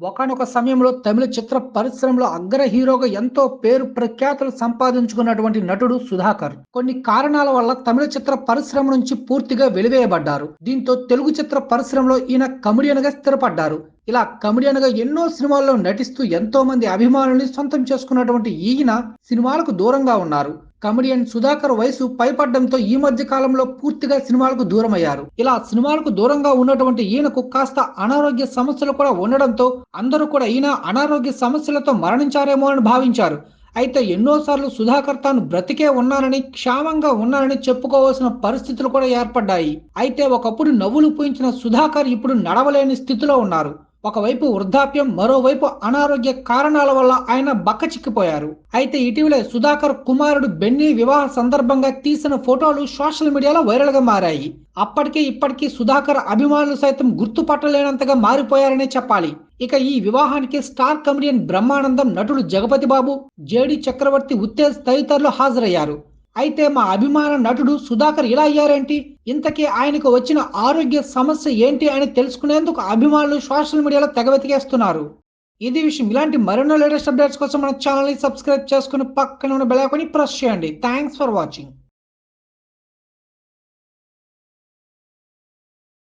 ఒకానొక సమయంలో తమిళ చిత్ర పరిశ్రమలో అగ్ర హీరోగా ఎంతో పేరు ప్రఖ్యాతులు సంపాదించుకున్నటువంటి నటుడు సుధాకర్. కొన్ని కారణాల వల్ల తమిళ చిత్ర పరిశ్రమ నుంచి పూర్తిగా వెలివేయబడ్డారు. దీంతో తెలుగు చిత్ర పరిశ్రమలో ఈయన కమెడియన్గా స్థిరపడ్డారు. ఇలా కమెడియన్గా ఎన్నో సినిమాల్లో నటిస్తూ ఎంతో మంది అభిమానుల్ని సొంతం చేసుకున్నటువంటి ఈయన సినిమాలకు దూరంగా ఉన్నారు. కమెడియన్ సుధాకర్ వయసు పైపడ్డంతో ఈ మధ్య కాలంలో పూర్తిగా సినిమాలకు దూరమయ్యారు. ఇలా సినిమాలకు దూరంగా ఉన్నటువంటి ఈయనకు కాస్త అనారోగ్య సమస్యలు కూడా ఉండడంతో అందరూ కూడా ఈయన అనారోగ్య సమస్యలతో మరణించారేమో అని భావించారు. అయితే ఎన్నోసార్లు సుధాకర్ తాను బ్రతికే ఉన్నానని క్షామంగా ఉన్నానని చెప్పుకోవాల్సిన పరిస్థితులు కూడా ఏర్పడ్డాయి. అయితే ఒకప్పుడు నవ్వులు పూయించిన సుధాకర్ ఇప్పుడు నడవలేని స్థితిలో ఉన్నారు. ఒకవైపు వృద్ధాప్యం మరోవైపు అనారోగ్య కారణాల వల్ల ఆయన బక్కచిక్కిపోయారు అయితే ఇటీవలే సుధాకర్ కుమారుడు బెన్నీ వివాహ సందర్భంగా తీసిన ఫోటోలు సోషల్ మీడియాలో వైరల్గా మారాయి. అప్పటికే ఇప్పటికీ సుధాకర్ అభిమానులు సైతం గుర్తుపట్టలేనంతగా మారిపోయారనే చెప్పాలి. ఇక ఈ వివాహానికి స్టార్ కమెడియన్ బ్రహ్మానందం నటుడు జగపతి బాబు జేడి చక్రవర్తి ఉత్తేజ్ తదితరులు హాజరయ్యారు. అయితే మా అభిమాన నటుడు సుధాకర్ ఇలా అయ్యారేంటి? ఇంతకీ ఆయనకు వచ్చిన ఆరోగ్య సమస్య ఏంటి అని తెలుసుకునేందుకు అభిమానులు సోషల్ మీడియాలో తెగ వెతికేస్తున్నారు. ఇది విషయం. ఇలాంటి మరెన్నో లేటెస్ట్ అప్డేట్స్ కోసం మన ఛానల్ని సబ్స్క్రైబ్ చేసుకుని పక్కన ఉన్న బెల్ ఐకాన్ని ప్రెస్ చేయండి. Thanks for watching.